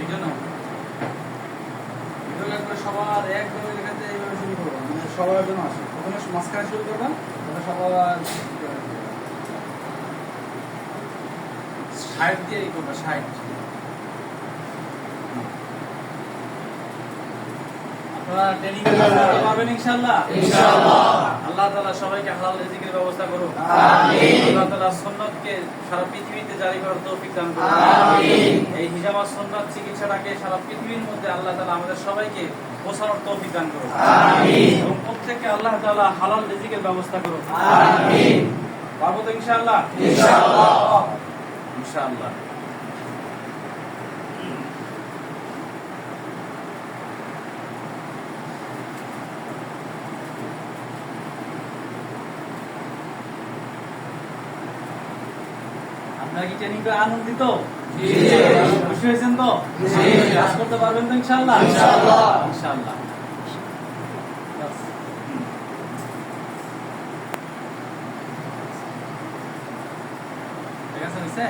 ভিজানো ভিজানো সবার একদম এখানে এইভাবে শুরু করব। মানে সবার জন্য আসে প্রথমে মাঝখানে শুরু করবা, তারপরে সবার সাইড দিয়ে এই করবা, সাইড। পাবেন ইনশাআল্লাহ ইনশাআল্লাহ। আল্লাহ তাআলা সবাইকে হালাল রিজিকের ব্যবস্থা করুন আমিন। আল্লাহ তাআলা সুন্নাতকে সারা পৃথিবীতে জারি করার তৌফিক দান করুন আমিন। এই হিজামা সুন্নাত চিকিৎসাটাকে সারা পৃথিবীর মধ্যে আল্লাহ তাআলা আমাদের সবাইকে পৌঁছানোর তৌফিক দান করুন আমিন। এবং প্রত্যেককে আল্লাহ তাআলা হালাল রিজিকের ব্যবস্থা করুন আমিন। পারব তো ইনশাআল্লাহ ইনশাআল্লাহ। ইনশাআল্লাহ আপনারা কি ট্রেনিং করে আনন্দিত? খুশি হয়েছেন তো? কাজ করতে পারবেন তো ইনশাল্লাহ ইনশাল্লাহ ঠিক আছে